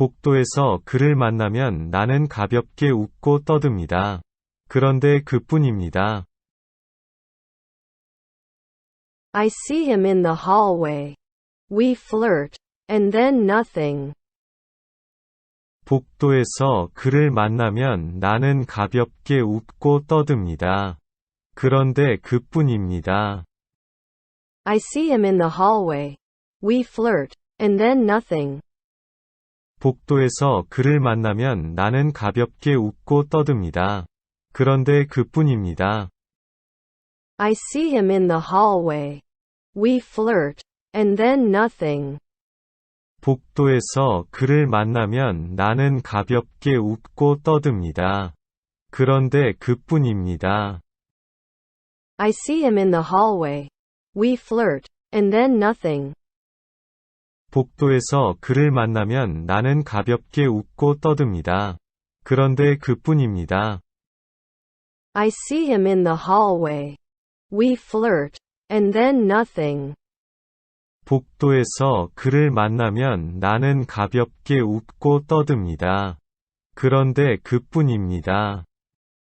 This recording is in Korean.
복도에서 그를 만나면 나는 가볍게 웃고 떠듭니다. 그런데 그뿐입니다. I see him in the hallway. We flirt, and then nothing. 복도에서 그를 만나면 나는 가볍게 웃고 떠듭니다. 그런데 그뿐입니다. I see him in the hallway. We flirt, and then nothing. 복도에서 그를 만나면 나는 가볍게 웃고 떠듭니다. 그런데 그뿐입니다. I see him in the hallway. We flirt, and then nothing. 복도에서 그를 만나면 나는 가볍게 웃고 떠듭니다. 그런데 그뿐입니다. I see him in the hallway. We flirt, and then nothing. 복도에서 그를 만나면 나는 가볍게 웃고 떠듭니다. 그런데 그뿐입니다. I see him in the hallway. We flirt, and then nothing. 복도에서 그를 만나면 나는 가볍게 웃고 떠듭니다. 그런데 그뿐입니다.